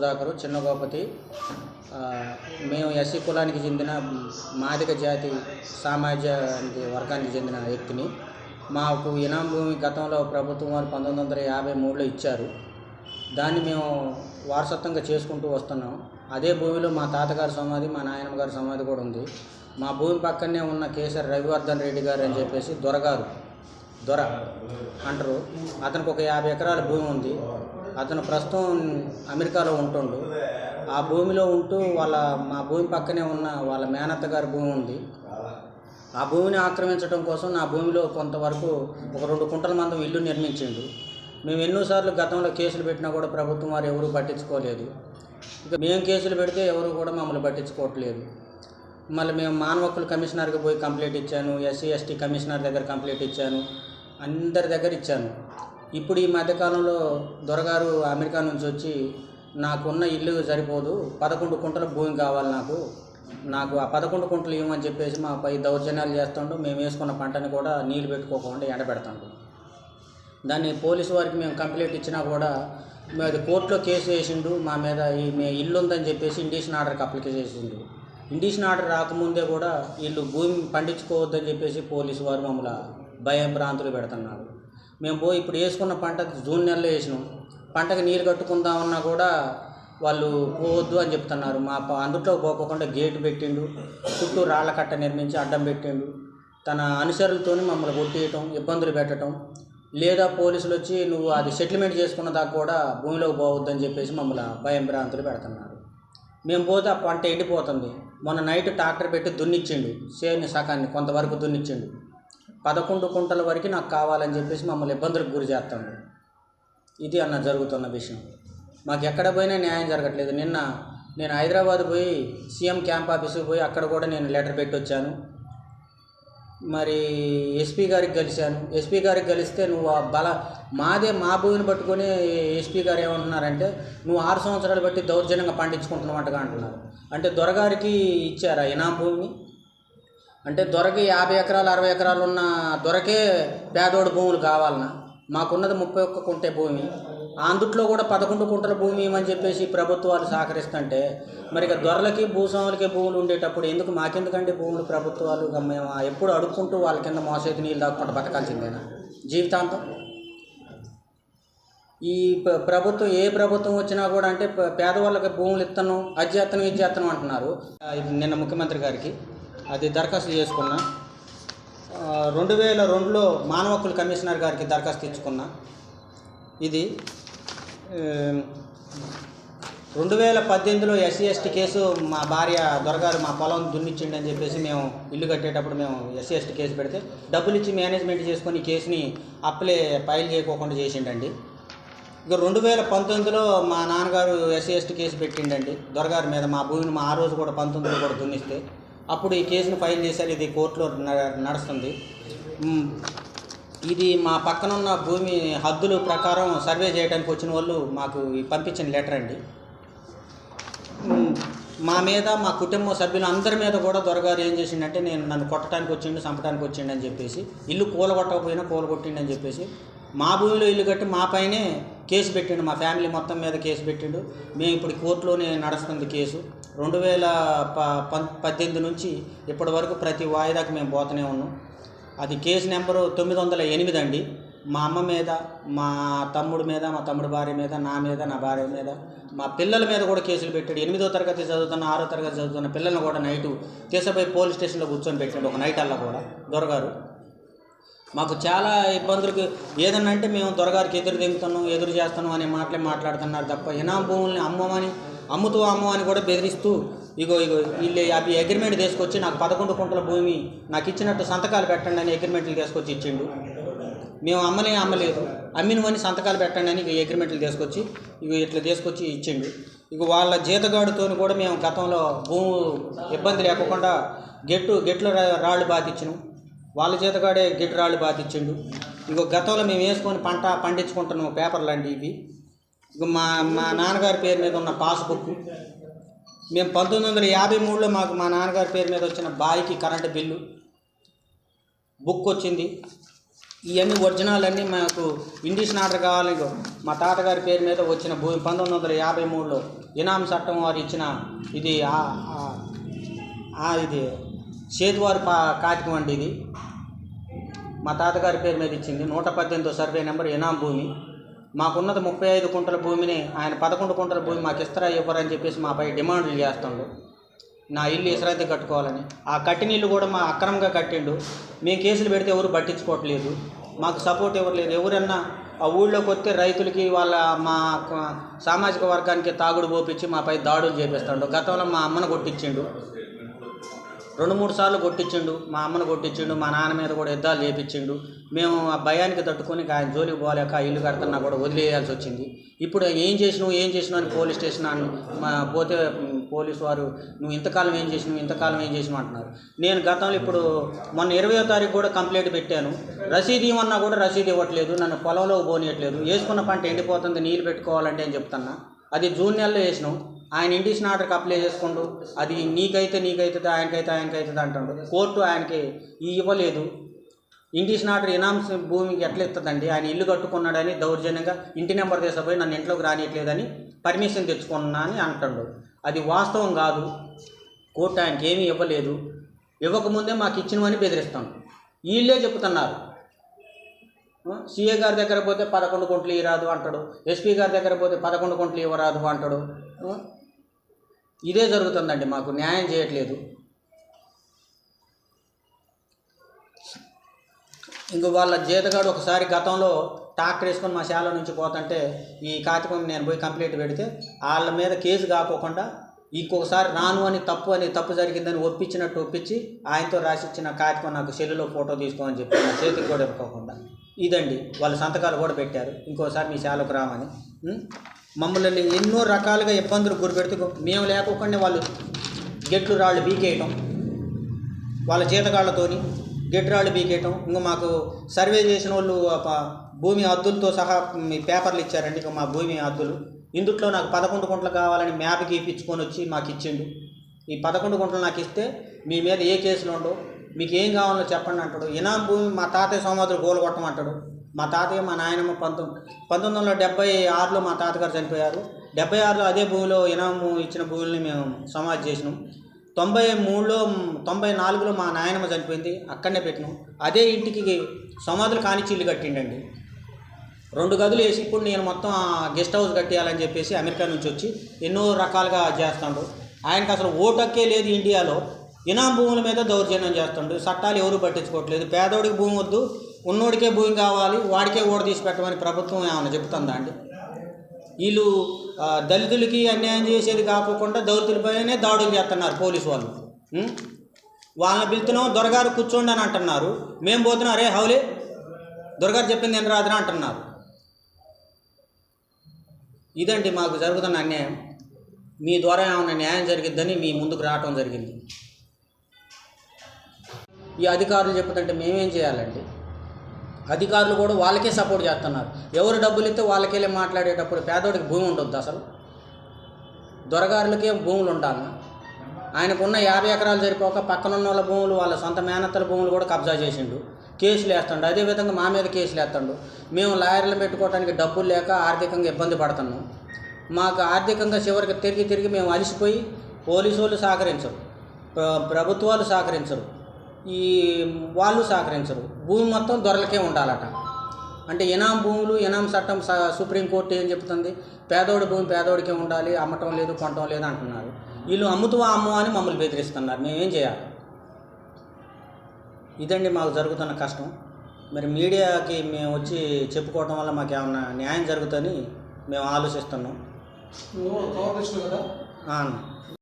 సుధాకరు చిన్న గోపతి మేము ఎస్సీ కులానికి చెందిన మాదిక జాతి సామాజిక వర్గానికి చెందిన వ్యక్తిని. మాకు ఇనాం భూమి గతంలో ప్రభుత్వం వారు పంతొమ్మిది వందల యాభై మూడులో ఇచ్చారు. దాన్ని మేము వారసత్వంగా చేసుకుంటూ వస్తున్నాం. అదే భూమిలో మా తాతగారి సమాధి మా నాయనమ్మ గారి సమాధి కూడా ఉంది. మా భూమి పక్కనే ఉన్న కేసీఆర్ రవివర్ధన్ రెడ్డి గారు అని చెప్పేసి దొరగారు. దొర అంటారు. అతనికి ఒక యాభై ఎకరాల భూమి ఉంది. అతను ప్రస్తుతం అమెరికాలో ఉంటుండు. ఆ భూమిలో ఉంటూ వాళ్ళ మా భూమి పక్కనే ఉన్న వాళ్ళ మేనత్త గారి భూమి ఉంది. ఆ భూమిని ఆక్రమించడం కోసం నా భూమిలో కొంతవరకు ఒక రెండు కుంటల మందం ఇల్లు నిర్మించిండు. మేము ఎన్నోసార్లు గతంలో కేసులు పెట్టినా కూడా ప్రభుత్వం వారు ఎవరూ పట్టించుకోలేదు. ఇక మేము కేసులు పెడితే ఎవరు కూడా మమ్మల్ని పట్టించుకోవట్లేదు. మళ్ళీ మేము మానవ హక్కుల కమిషనర్కి పోయి కంప్లైంట్ ఇచ్చాను. ఎస్సీ ఎస్టీ కమిషనర్ దగ్గర కంప్లైంట్ ఇచ్చాను. అందరి దగ్గర ఇచ్చాను. ఇప్పుడు ఈ మధ్యకాలంలో దొరగారు అమెరికా నుంచి వచ్చి నాకున్న ఇల్లు సరిపోదు పదకొండు కుంటల భూమి కావాలి నాకు. నాకు ఆ పదకొండు కుంటలు ఇవ్వమని చెప్పేసి మా పై దౌర్జన్యాలు చేస్తుండు. మేము వేసుకున్న పంటని కూడా నీళ్ళు పెట్టుకోకుండా ఎండబెడతాడు. దాన్ని పోలీసు వారికి మేము కంప్లైంట్ ఇచ్చినా కూడా అది కోర్టులో కేసు వేసిండు. మా మీద ఈ మీ ఇల్లు ఉందని చెప్పేసి ఇండిషన్ ఆర్డర్కి అప్లికేషన్ చేసిండు. ఇండిషన్ ఆర్డర్ రాకముందే కూడా వీళ్ళు భూమి పండించుకోవద్దని చెప్పేసి పోలీసు వారు మమ్మల్ని భయం భ్రాంతులు పెడుతున్నారు. మేము పోయి ఇప్పుడు వేసుకున్న పంట జూన్ నెలలో వేసినాం. పంటకి నీరు కట్టుకుందామన్నా కూడా వాళ్ళు పోవద్దు అని చెప్తున్నారు. మా అందుట్లో పోకోకుండా గేటు పెట్టిండు చుట్టూ రాళ్ళ కట్ట నిర్మించి అడ్డం పెట్టిండు. తన అనుసరులతోని మమ్మల్ని కొట్టేయటం ఇబ్బందులు పెట్టడం లేదా పోలీసులు వచ్చి నువ్వు అది సెటిల్మెంట్ చేసుకున్న దాకా కూడా భూమిలోకి పోవద్దని చెప్పేసి మమ్మల్ని భయం భ్రాంతులు పెడుతున్నారు. మేము పోతే ఆ పంట ఎండిపోతుంది. మొన్న నైట్ ట్రాక్టర్ పెట్టి దున్నిచ్చిండు సేని సకాన్ని కొంతవరకు దున్నిచ్చిండు. పదకొండు కుంటల వరకు నాకు కావాలని చెప్పేసి మమ్మల్ని ఇబ్బందులకు గురి చేస్తాడు ఇది అన్న జరుగుతున్న విషయం. మాకు ఎక్కడ పోయినా న్యాయం జరగట్లేదు. నిన్న నేను హైదరాబాద్ పోయి సీఎం క్యాంప్ ఆఫీస్కి పోయి అక్కడ కూడా నేను లెటర్ పెట్టి వచ్చాను మరి ఎస్పీ గారికి కలిశాను. ఎస్పీ గారికి కలిస్తే నువ్వు ఆ బల మాదే మా భూమిని పట్టుకొని ఎస్పీ గారు ఏమంటున్నారంటే నువ్వు ఆరు సంవత్సరాలు బట్టి దౌర్జన్యంగా పండించుకుంటున్నట్టుగా అంటున్నారు. అంటే దొరగారికి ఇచ్చారా ఇనాం భూమిని? అంటే దొరకి యాభై ఎకరాలు అరవై ఎకరాలు ఉన్న దొరకే పేదోడు భూములు కావాలన్నా మాకున్నది ముప్పై ఒక్క కుంటే భూమి. అందుట్లో కూడా పదకొండు కుంటల భూమి అని చెప్పేసి ప్రభుత్వాలు సహకరిస్తుంటే మరి ఇక దొరలకి భూస్వాములకి భూములు ఉండేటప్పుడు ఎందుకు మాకెందుకండి భూములు ప్రభుత్వాలు? మేము ఎప్పుడు అడుక్కుంటూ వాళ్ళ కింద మోసేది నీళ్ళు దాక్కుండా బతకాల్సిందేనా? జీవితాంతం. ఈ ప్రభుత్వం ఏ ప్రభుత్వం వచ్చినా కూడా అంటే పేదవాళ్ళకి భూములు ఇస్తాను అది చేస్తాను ఇది చేస్తాను అంటున్నారు నిన్న ముఖ్యమంత్రి గారికి. అది దరఖాస్తు చేసుకున్నా. రెండు వేల రెండులో మానవ హక్కుల కమిషనర్ గారికి దరఖాస్తు ఇచ్చుకున్నా. ఇది రెండు వేల పద్దెనిమిదిలో ఎస్సీ ఎస్టీ కేసు మా భార్య దొరగారు మా పొలం దున్నిచ్చిండి అని చెప్పేసి మేము ఇల్లు కట్టేటప్పుడు మేము ఎస్సీ ఎస్టీ కేసు పెడితే డబ్బులు ఇచ్చి మేనేజ్మెంట్ చేసుకొని కేసుని అప్లై ఫైల్ చేయకోకుండా చేసిండండి. ఇక రెండు వేల పంతొమ్మిదిలో మా నాన్నగారు ఎస్సీ ఎస్టీ కేసు పెట్టిండండి. దొరగారి మీద మా భూమిని మా ఆ రోజు కూడా పంతొమ్మిదిలో కూడా దున్నిస్తే. అప్పుడు ఈ కేసును ఫైల్ చేశారు ఇది కోర్టులో న- నడుస్తుంది. ఇది మా పక్కనున్న భూమి హద్దులు ప్రకారం సర్వే చేయడానికి వచ్చిన వాళ్ళు మాకు పంపించిన లెటర్ అండి. మా మీద మా కుటుంబ సభ్యులు అందరి మీద కూడా దొరగారు ఏం చేసిండంటే నేను నన్ను కొట్టడానికి వచ్చిండు చంపడానికి వచ్చిండు అని చెప్పేసి ఇల్లు కూలగొట్టకపోయినా కూలగొట్టిండు అని చెప్పేసి మా భూమిలో ఇల్లు కట్టి మా పైనే కేసు పెట్టిండు మా ఫ్యామిలీ మొత్తం మీద కేసు పెట్టిండు. మేము ఇప్పుడు కోర్టులోనే నడుస్తుంది కేసు. రెండు వేల ప పద్దెనిమిది నుంచి ఇప్పటి వరకు ప్రతి వాయిదాకి మేము పోతూనే ఉన్నాం. అది కేసు నెంబరు తొమ్మిది వందల ఎనిమిది అండి. మా అమ్మ మీద మా తమ్ముడు మీద మా తమ్ముడు భార్య మీద నా మీద నా భార్య మీద. మా పిల్లల మీద కూడా కేసులు పెట్టాడు. ఎనిమిదో తరగతి చదువుతున్న ఆరో తరగతి చదువుతున్న పిల్లల్ని కూడా నైటు తీసుకుపోయి పోలీస్ స్టేషన్లో కూర్చొని పెట్టాడు. ఒక నైట్ అల్లా కూడా. దొరగారు. మాకు చాలా ఇబ్బందులకు ఏదన్నా అంటే మేము త్వరగారికి ఎదురు దిగుతున్నాం ఎదురు చేస్తున్నాం అనే మాటలే మాట్లాడుతున్నారు తప్ప ఇనాం భూముల్ని అమ్మమని అమ్ముతూ అమ్మమని కూడా బెదిరిస్తూ ఇగో ఇగో వీళ్ళు అవి అగ్రిమెంట్ తీసుకొచ్చి నాకు పదకొండు కుంటల భూమి నాకు ఇచ్చినట్టు సంతకాలు పెట్టండి అని అగ్రిమెంట్లు తీసుకొచ్చి ఇచ్చిండు. మేము అమ్మలే అమ్మలేదు. అమ్మినవని సంతకాలు పెట్టండి అని ఇక అగ్రిమెంట్లు తీసుకొచ్చి ఇక ఇట్లా తీసుకొచ్చి ఇచ్చిండు. ఇక వాళ్ళ జీతగాడుతో కూడా మేము గతంలో భూము ఇబ్బంది లేకుండా గెట్టు గెట్లు రా- రాళ్ళు బాధించినాం. వాళ్ళ చేతగాడే గెట్టు బాధించిండు బాతిచ్చిండు గతంలో మేము వేసుకొని పంట పండించుకుంటున్నాం పేపర్లు అండి ఇవి. ఇక మా మా నాన్నగారి పేరు మీద ఉన్న పాస్బుక్. మేము పంతొమ్మిది వందల యాభై మూడులో మాకు మా నాన్నగారి పేరు మీద వచ్చిన బాయికి కరెంటు బిల్లు బుక్ వచ్చింది. ఇవన్నీ ఒరిజినల్ అన్నీ మాకు ఇండిషన్ ఆర్డర్ కావాలి మా తాతగారి పేరు మీద వచ్చిన భూమి పంతొమ్మిది వందల యాభై మూడులో ఇనాం చట్టం వారు ఇచ్చిన ఇది ఇది సేతువారి పా కాతికం అండి ఇది. మా తాతగారి పేరు మీద ఇచ్చింది. నూట పద్దెనిమిదో సర్వే నెంబర్ ఎనాం భూమి. మాకున్నది ముప్పై ఐదు కుంటల భూమిని ఆయన పదకొండు కుంటల భూమి మాకు ఇస్తారా ఇవ్వరని చెప్పేసి మాపై డిమాండ్లు చేస్తుండు. నా ఇల్లు ఇసరైతే కట్టుకోవాలని. ఆ కట్టిన ఇల్లు కూడా మా అక్రమంగా కట్టిండు. మేము కేసులు పెడితే ఎవరు పట్టించుకోవట్లేదు. మాకు సపోర్ట్ ఎవరు లేదు ఎవరన్నా ఆ ఊళ్ళోకి వస్తే రైతులకి వాళ్ళ మా సామాజిక వర్గానికి తాగుడు పోపించి మాపై దాడులు చేపిస్తాడు. గతంలో మా అమ్మను కొట్టించిండు. రెండు మూడు సార్లు కొట్టించిండు మా అమ్మను కొట్టించిండు మా నాన్న మీద కూడా యుద్ధాలు చేపించిండు. మేము ఆ భయానికి తట్టుకొని ఆయన జోలికి పోలేక ఆ ఇల్లు కడుతున్నా కూడా వదిలేయాల్సి వచ్చింది. ఇప్పుడు ఏం చేసినావు ఏం చేసినావు అని పోలీస్ స్టేషన్ అన్న మా పోతే పోలీస్ పోలీసు వారు నువ్వు ఇంతకాలం ఏం చేసినావు ఇంతకాలం ఏం చేసినావు అంటున్నారు. నేను గతంలో ఇప్పుడు మొన్న ఇరవయో తారీఖు కూడా కంప్లైంట్ పెట్టాను. రసీదు ఇవ్వన్నా కూడా రసీదు ఇవ్వట్లేదు నన్ను పొలంలో పోనీయట్లేదు. వేసుకున్న పంట ఎండిపోతుంది నీళ్ళు పెట్టుకోవాలంటే అని చెప్తున్నా. అది జూన్ నెలలో వేసినాం. ఆయన ఇండిషన్ ఆర్డర్కి అప్లై చేసుకుండు అది నీకైతే నీకైతుంది ఆయనకైతే ఆయనకైతుంది అంటాడు. కోర్టు ఆయనకి ఇవ్వలేదు. ఇండిషన్ ఆర్డర్ ఇనామ్స్ భూమికి ఎట్లా ఇస్తుందండి ఆయన ఇల్లు కట్టుకున్నాడని దౌర్జన్యంగా ఇంటి నెంబర్ తీసుకుపోయి నన్ను ఇంట్లోకి రానియట్లేదని పర్మిషన్ తెచ్చుకున్నా అని అంటాడు. అది వాస్తవం కాదు. కోర్టు ఆయనకి ఏమీ ఇవ్వలేదు. ఇవ్వకముందే మాకు ఇచ్చినవని బెదిరిస్తాం. వీళ్ళే చెప్తున్నారు. సీఏ గారి దగ్గర పోతే పదకొండు కొంట్లు ఇవ్వరాదు అంటాడు. ఎస్పీ గారి దగ్గర పోతే పదకొండు కొంట్లు ఇవ్వరాదు అంటాడు. ఇదే జరుగుతుందండి మాకు న్యాయం చేయట్లేదు. ఇంక వాళ్ళ జీతగాడు ఒకసారి గతంలో ట్రాక్టర్ వేసుకొని మా శాల నుంచి పోతుంటే ఈ కాతికం నేను పోయి కంప్లైంట్ పెడితే వాళ్ళ మీద కేసు కాకోకుండా ఇంకొకసారి రాను అని తప్పు అని తప్పు జరిగిందని ఒప్పించినట్టు ఒప్పించి ఆయనతో రాసిచ్చిన కాగితం నాకు సెల్లులో ఫోటో తీసుకోమని చెప్పి నా చేతికి కూడా ఇవ్వకోకుండా. ఇదండి వాళ్ళ సంతకాలు కూడా పెట్టారు. ఇంకోసారి మీ శాలకు రామని. మమ్మల్ని ఎన్నో రకాలుగా ఇబ్బందులు గురిపెడుతూ మేము లేకోకుండా వాళ్ళు గెట్లు రాళ్ళు బీకేయటం వాళ్ళ జీతగాళ్ళతోని గెట్రాళ్ళు బీకేయటం ఇంకా మాకు సర్వే చేసిన వాళ్ళు భూమి హద్దులతో సహా మీ పేపర్లు ఇచ్చారండి. ఇంకా మా భూమి హద్దులు. ఇందుట్లో నాకు పదకొండు గుంటలు కావాలని మ్యాప్ గీపించుకొని వచ్చి మాకు ఇచ్చిండు ఈ పదకొండు గుంటలు నాకు ఇస్తే మీ మీద ఏ కేసులు ఉండవు. మీకు ఏం కావాలో చెప్పండి అంటాడు. ఇనాం భూమి మా తాతయ్య సోమవారం గోలు కొట్టమంటాడు. మా తాతయ్య మా నాయనమ్మ పంతొమ్మిది పంతొమ్మిది వందల డెబ్బై ఆరులో మా తాతగారు చనిపోయారు. డెబ్బై ఆరులో అదే భూమిలో ఇనాము ఇచ్చిన భూముల్ని మేము సమాధి చేసినాం. తొంభై మూడులో తొంభై నాలుగులో మా నాయనమ్మ చనిపోయింది. అక్కడనే పెట్టినాం. అదే ఇంటికి సమాధులు కానిచ్చి ఇల్లు కట్టిండండి. రెండు గదులు వేసి ఇప్పుడు నేను మొత్తం ఆ గెస్ట్ హౌస్ కట్టేయాలని చెప్పేసి అమెరికా నుంచి వచ్చి ఎన్నో రకాలుగా చేస్తాడు. ఆయనకు అసలు ఓటక్కే లేదు ఇండియాలో. ఇనాం భూముల మీద దౌర్జన్యం చేస్తుండ్రు. చట్టాలు ఎవరు పట్టించుకోవట్లేదు. పేదోడికి భూమి వద్దు ఉన్నోడికే భూమి కావాలి వాడికే ఓడ తీసి పెట్టమని ప్రభుత్వం ఏమైనా చెప్తుందా అండి? వీళ్ళు దళితులకి అన్యాయం చేసేది కాకుండా దళితులపైనే దాడులు చేస్తున్నారు పోలీసు వాళ్ళు. వాళ్ళని పిలుతున్నాం దొరగారు కూర్చోండి అని అంటున్నారు. మేము పోతున్నాం అరే హౌలే దొరగారు చెప్పింది ఏం రాదురా అంటున్నారు. ఇదండి మాకు జరుగుతున్న అన్యాయం. మీ ద్వారా ఏమైనా న్యాయం జరిగిద్దని మీ ముందుకు రావటం జరిగింది. ఈ అధికారులు చెప్తుంటే మేమేం చేయాలండి? అధికారులు కూడా వాళ్ళకే సపోర్ట్ చేస్తున్నారు. ఎవరు డబ్బులు ఇస్తే వాళ్ళకెళ్ళి మాట్లాడేటప్పుడు పేదోడికి భూమి ఉండొద్దు అసలు? దొరగారులకే భూములు ఉండాలి? ఆయనకున్న యాభై ఎకరాలు సరిపోక పక్కన ఉన్న వాళ్ళ భూములు వాళ్ళ సొంత మేనత్తల భూములు కూడా కబ్జా చేసిండు. కేసులు వేస్తాడు. అదేవిధంగా మా మీద కేసులు వేస్తాడు. మేము లాయర్లు పెట్టుకోవడానికి డబ్బులు లేక ఆర్థికంగా ఇబ్బంది పడుతున్నాం. మాకు ఆర్థికంగా చివరికి తిరిగి తిరిగి మేము అలసిపోయి పోలీసు వాళ్ళు సహకరించరు ప్రభుత్వాలు సహకరించరు. ఈ వాళ్ళు సహకరించరు. భూమి మొత్తం దొరలకే ఉండాలట. అంటే ఇనాం భూములు ఇనాం చట్టం సుప్రీంకోర్టు ఏం చెప్తుంది? పేదోడి భూమి పేదోడికే ఉండాలి అమ్మటం లేదు కొనటం లేదు అంటున్నారు. వీళ్ళు అమ్ముతువా అమ్ము అని మమ్మల్ని బెదిరిస్తున్నారు. మేమేం చేయాలి? ఇదండి మాకు జరుగుతున్న కష్టం. మరి మీడియాకి మేము వచ్చి చెప్పుకోవటం వల్ల మాకు ఏమన్నా న్యాయం జరుగుతుందని మేము ఆలోచిస్తున్నాం. కదా?